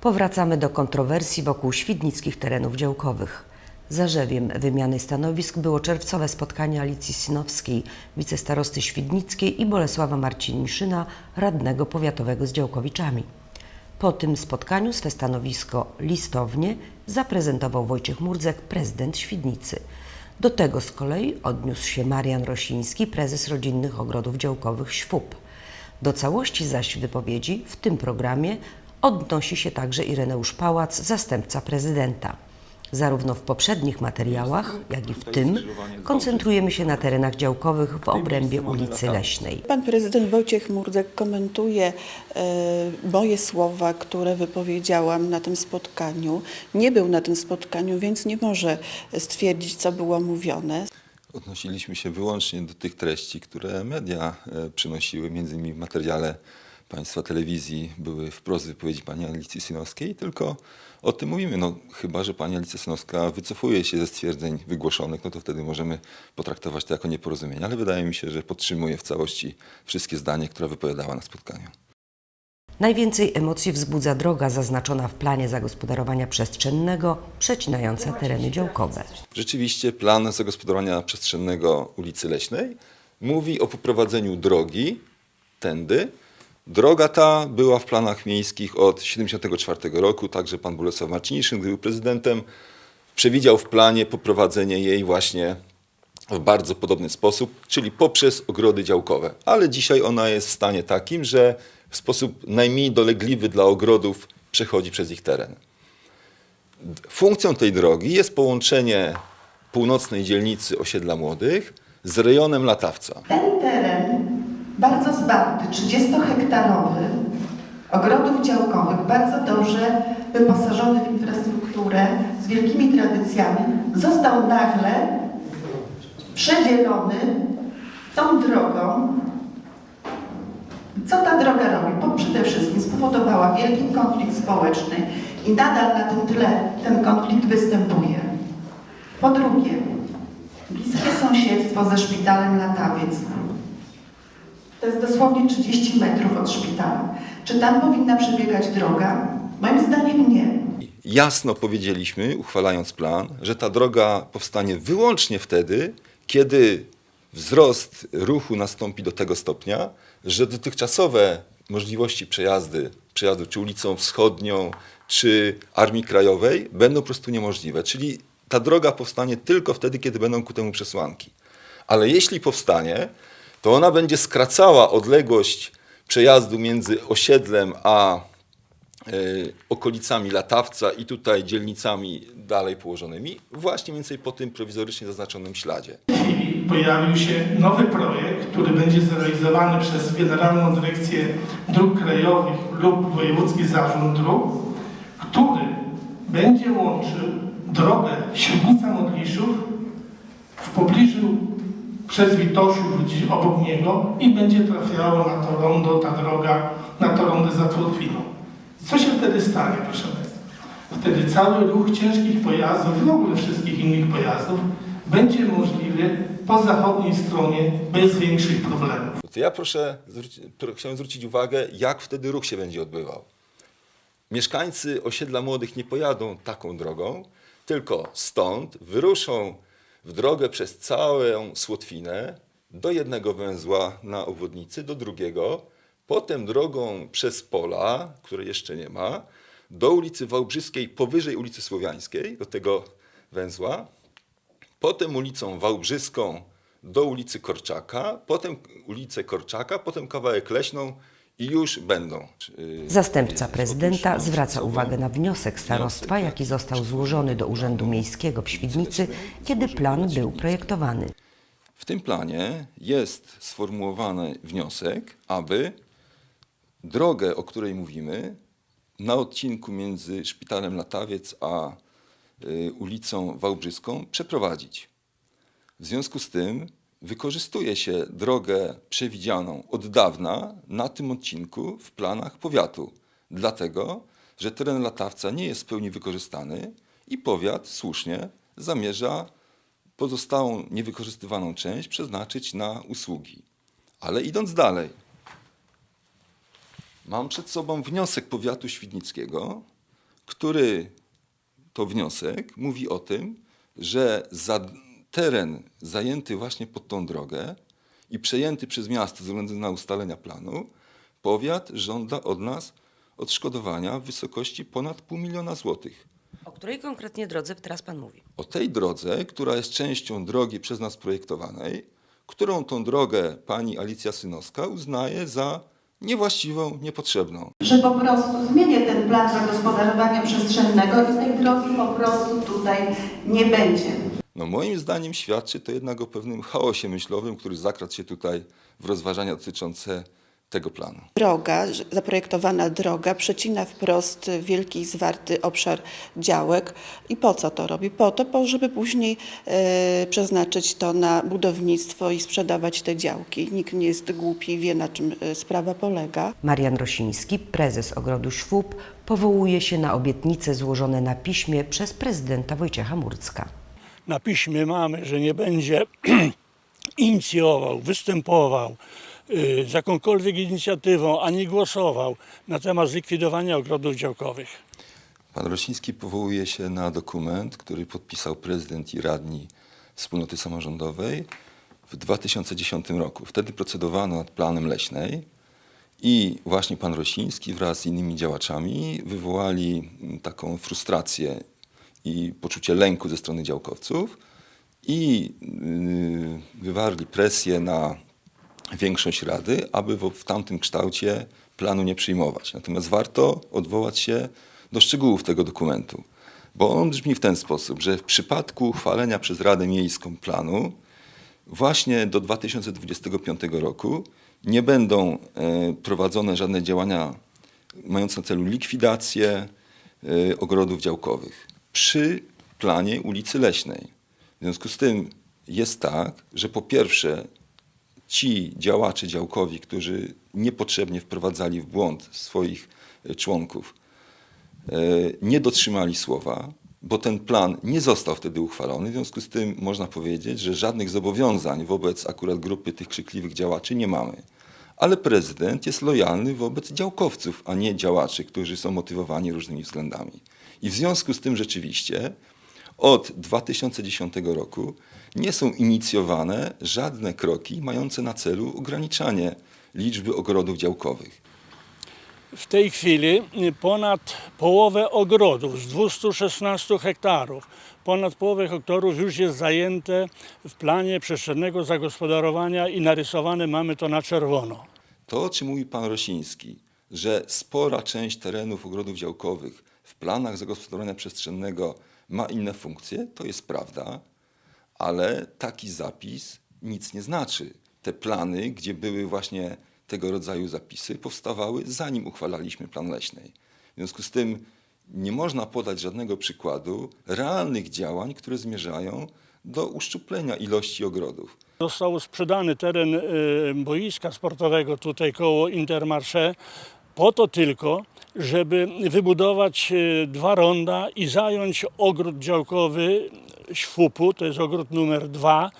Powracamy do kontrowersji wokół świdnickich terenów działkowych. Zarzewiem wymiany stanowisk było czerwcowe spotkanie Alicji Synowskiej, wicestarosty Świdnickiej i Bolesława Marciniszyna, radnego powiatowego z Działkowiczami. Po tym spotkaniu swe stanowisko listownie zaprezentował Wojciech Murdzek, prezydent Świdnicy. Do tego z kolei odniósł się Marian Rosiński, prezes Rodzinnych Ogrodów Działkowych ŚWUP. Do całości zaś wypowiedzi w tym programie odnosi się także Ireneusz Pałac, zastępca prezydenta. Zarówno w poprzednich materiałach, jak i w tym koncentrujemy się na terenach działkowych w obrębie ulicy Leśnej. Pan prezydent Wojciech Murdzek komentuje e, moje słowa, które wypowiedziałam na tym spotkaniu. Nie był na tym spotkaniu, więc nie może stwierdzić, co było mówione. Odnosiliśmy się wyłącznie do tych treści, które media e, przynosiły, między innymi w materiale Państwa telewizji były wprost wypowiedzi pani Alicji Synowskiej, tylko o tym mówimy. No, chyba, że pani Alicja Synowska wycofuje się ze stwierdzeń wygłoszonych, no to wtedy możemy potraktować to jako nieporozumienie, ale wydaje mi się, że podtrzymuje w całości wszystkie zdania, które wypowiadała na spotkaniu. Najwięcej emocji wzbudza droga zaznaczona w planie zagospodarowania przestrzennego, przecinająca tereny działkowe. Rzeczywiście plan zagospodarowania przestrzennego ulicy Leśnej mówi o poprowadzeniu drogi tędy. Droga ta była w planach miejskich od 1974 roku, także pan Bolesław Marciniszyn, gdy był prezydentem, przewidział w planie poprowadzenie jej właśnie w bardzo podobny sposób, czyli poprzez ogrody działkowe. Ale dzisiaj ona jest w stanie takim, że w sposób najmniej dolegliwy dla ogrodów przechodzi przez ich teren. Funkcją tej drogi jest połączenie północnej dzielnicy osiedla młodych z rejonem Latawca. Ten teren, bardzo zwarty, 30-hektarowy, ogrodów działkowych, bardzo dobrze wyposażony w infrastrukturę, z wielkimi tradycjami, został nagle przedzielony tą drogą. Co ta droga robi? Bo przede wszystkim spowodowała wielki konflikt społeczny i nadal na tym tle ten konflikt występuje. Po drugie, bliskie sąsiedztwo ze szpitalem Latawiec. To jest dosłownie 30 metrów od szpitala. Czy tam powinna przebiegać droga? Moim zdaniem nie. Jasno powiedzieliśmy, uchwalając plan, że ta droga powstanie wyłącznie wtedy, kiedy wzrost ruchu nastąpi do tego stopnia, że dotychczasowe możliwości przejazdy, przejazdu czy ulicą wschodnią, czy Armii Krajowej będą po prostu niemożliwe. Czyli ta droga powstanie tylko wtedy, kiedy będą ku temu przesłanki. Ale jeśli powstanie, to ona będzie skracała odległość przejazdu między osiedlem a e, okolicami Latawca i tutaj dzielnicami dalej położonymi, właśnie mniej więcej po tym prowizorycznie zaznaczonym śladzie. Chwili pojawił się nowy projekt, który będzie zrealizowany przez Generalną Dyrekcję Dróg Krajowych lub Wojewódzki Zarząd Dróg, który będzie łączył drogę Świdnica-Modliszów w pobliżu przez Witoszów, gdzieś obok niego i będzie trafiała na to rondo, ta droga, na to rondo za Trotwiną. Co się wtedy stanie, proszę Państwa? Wtedy cały ruch ciężkich pojazdów, w ogóle wszystkich innych pojazdów, będzie możliwy po zachodniej stronie bez większych problemów. To ja proszę, chciałem zwrócić uwagę, jak wtedy ruch się będzie odbywał. Mieszkańcy osiedla młodych nie pojadą taką drogą, tylko stąd wyruszą w drogę przez całą Słotwinę do jednego węzła na obwodnicy, do drugiego, potem drogą przez pola, której jeszcze nie ma, do ulicy Wałbrzyskiej, powyżej ulicy Słowiańskiej, do tego węzła, potem ulicą Wałbrzyską do ulicy Korczaka, potem ulicę Korczaka, potem kawałek Leśną i już będą. yy, Zastępca yy, prezydenta zwraca uwagę na wniosek starostwa, jaki został złożony do Urzędu Miejskiego w Świdnicy, kiedy plan był projektowany. W tym planie jest sformułowany wniosek, aby drogę, o której mówimy, na odcinku między Szpitalem Latawiec a y, ulicą Wałbrzyską przeprowadzić. W związku z tym wykorzystuje się drogę przewidzianą od dawna na tym odcinku w planach powiatu, dlatego że teren Latawca nie jest w pełni wykorzystany i powiat słusznie zamierza pozostałą niewykorzystywaną część przeznaczyć na usługi. Ale idąc dalej, mam przed sobą wniosek powiatu świdnickiego, który to wniosek mówi o tym, że za teren zajęty właśnie pod tą drogę i przejęty przez miasto ze względu na ustalenia planu, powiat żąda od nas odszkodowania w wysokości ponad pół miliona złotych. O której konkretnie drodze teraz Pan mówi? O tej drodze, która jest częścią drogi przez nas projektowanej, którą tą drogę pani Alicja Synowska uznaje za niewłaściwą, niepotrzebną. że po prostu zmienię ten plan zagospodarowania przestrzennego i tej drogi po prostu tutaj nie będzie. No moim zdaniem świadczy to jednak o pewnym chaosie myślowym, który zakradł się tutaj w rozważania dotyczące tego planu. Droga, zaprojektowana droga przecina wprost wielki, zwarty obszar działek. I po co to robi? Po to, po, żeby później e, przeznaczyć to na budownictwo i sprzedawać te działki. Nikt nie jest głupi, wie na czym e, sprawa polega. Marian Rosiński, prezes Ogrodu Świób, powołuje się na obietnice złożone na piśmie przez prezydenta Wojciecha Murcka. Na piśmie mamy, że nie będzie inicjował, występował y, z jakąkolwiek inicjatywą, ani głosował na temat zlikwidowania ogrodów działkowych. Pan Rosiński powołuje się na dokument, który podpisał prezydent i radni wspólnoty samorządowej w 2010 roku. Wtedy procedowano nad planem leśnej i właśnie pan Rosiński wraz z innymi działaczami wywołali mm, taką frustrację i poczucie lęku ze strony działkowców i yy, wywarli presję na większość Rady, aby w, w tamtym kształcie planu nie przyjmować. Natomiast warto odwołać się do szczegółów tego dokumentu, bo on brzmi w ten sposób, że w przypadku uchwalenia przez Radę Miejską planu właśnie do 2025 roku nie będą e, prowadzone żadne działania mające na celu likwidację e, ogrodów działkowych przy planie ulicy Leśnej. W związku z tym jest tak, że po pierwsze ci działacze działkowi, którzy niepotrzebnie wprowadzali w błąd swoich e, członków, e, nie dotrzymali słowa, bo ten plan nie został wtedy uchwalony. W związku z tym można powiedzieć, że żadnych zobowiązań wobec akurat grupy tych krzykliwych działaczy nie mamy. Ale prezydent jest lojalny wobec działkowców, a nie działaczy, którzy są motywowani różnymi względami. I w związku z tym rzeczywiście od 2010 roku nie są inicjowane żadne kroki mające na celu ograniczanie liczby ogrodów działkowych. W tej chwili ponad połowę ogrodów z 216 hektarów, ponad połowę hektarów już jest zajęte w planie przestrzennego zagospodarowania i narysowane mamy to na czerwono. To, o czym mówi pan Rosiński, że spora część terenów ogrodów działkowych w planach zagospodarowania przestrzennego ma inne funkcje, to jest prawda, ale taki zapis nic nie znaczy. Te plany, gdzie były właśnie tego rodzaju zapisy, powstawały zanim uchwalaliśmy plan leśnej. W związku z tym nie można podać żadnego przykładu realnych działań, które zmierzają do uszczuplenia ilości ogrodów. Został sprzedany teren y, boiska sportowego tutaj koło Intermarché po to tylko, żeby wybudować y, dwa ronda i zająć ogród działkowy Świupu, to jest ogród numer dwa,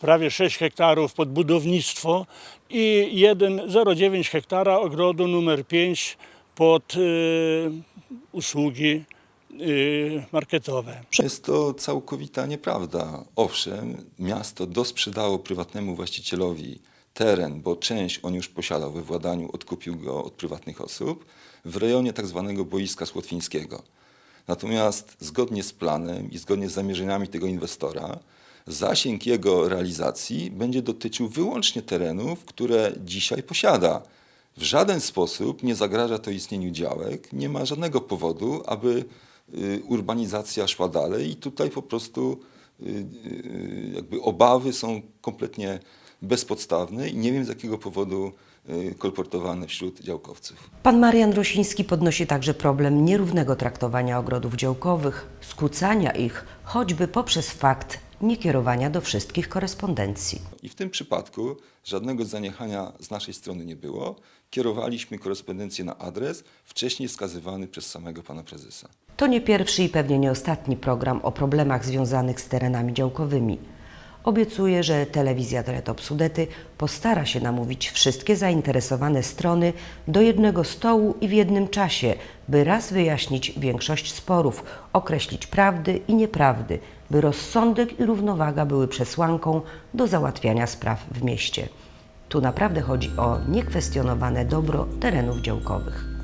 prawie 6 hektarów pod budownictwo i 1,09 hektara ogrodu numer 5 pod y, usługi y, marketowe. Jest to całkowita nieprawda. Owszem, miasto dosprzedało prywatnemu właścicielowi teren, bo część on już posiadał we władaniu, odkupił go od prywatnych osób w rejonie tak zwanego boiska słotwińskiego. Natomiast zgodnie z planem i zgodnie z zamierzeniami tego inwestora, zasięg jego realizacji będzie dotyczył wyłącznie terenów, które dzisiaj posiada. W żaden sposób nie zagraża to istnieniu działek, nie ma żadnego powodu, aby y, urbanizacja szła dalej i tutaj po prostu y, y, jakby obawy są kompletnie bezpodstawne i nie wiem z jakiego powodu kolportowane wśród działkowców. Pan Marian Rosiński podnosi także problem nierównego traktowania ogrodów działkowych, skłócania ich, choćby poprzez fakt niekierowania do wszystkich korespondencji. I w tym przypadku żadnego zaniechania z naszej strony nie było. Kierowaliśmy korespondencję na adres wcześniej wskazywany przez samego pana prezesa. To nie pierwszy i pewnie nie ostatni program o problemach związanych z terenami działkowymi. Obiecuje, że telewizja Teletop Sudety postara się namówić wszystkie zainteresowane strony do jednego stołu i w jednym czasie, by raz wyjaśnić większość sporów, określić prawdy i nieprawdy, by rozsądek i równowaga były przesłanką do załatwiania spraw w mieście. Tu naprawdę chodzi o niekwestionowane dobro terenów działkowych.